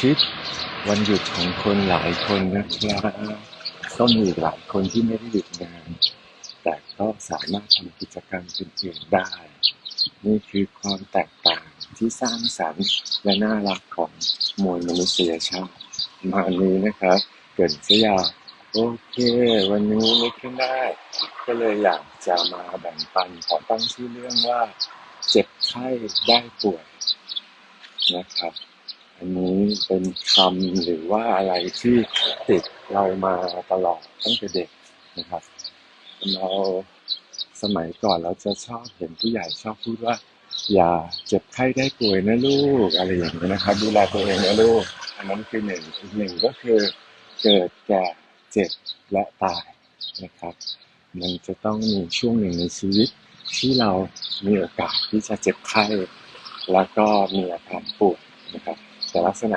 ทิตย์วันหยุดของคนหลายคนนะครับก็มีหลายคนที่ไม่ได้หยุดงาน แต่ก็สามารถทำกิจกรรมอื่นๆได้ นี่คือความแตกต่างที่สร้างสรรค์และน่ารักของมวลมนุษยชาติมานี้นะครับเกิดสยาโอเค วันนี้นึกขึ้นได้ ก็เลยอยากจะมาแบ่งปันขอตั้งชื่อเรื่องว่า เจ็บไข้ได้ป่วยนะครับ อันนี้เป็นคำหรือว่าอะไรที่ติดเรามาตลอดตั้งแต่เด็กนะครับ เราสมัยก่อนเราจะชอบเห็นผู้ใหญ่ชอบพูดว่า อย่าเจ็บไข้ได้ป่วยนะลูกอะไรอย่างนี้ยนะครับ ดูแลตัวเองนะลูก อันนั้นคือหนึ่งอีกหนึ่งก็คือเกิดแก่เจ็บและตายนะครับ มันจะต้องมีช่วงหนึ่งในชีวิตที่เรามีโอกาสที่จะเจ็บไข้ แล้วก็มีอาการป่วย นะ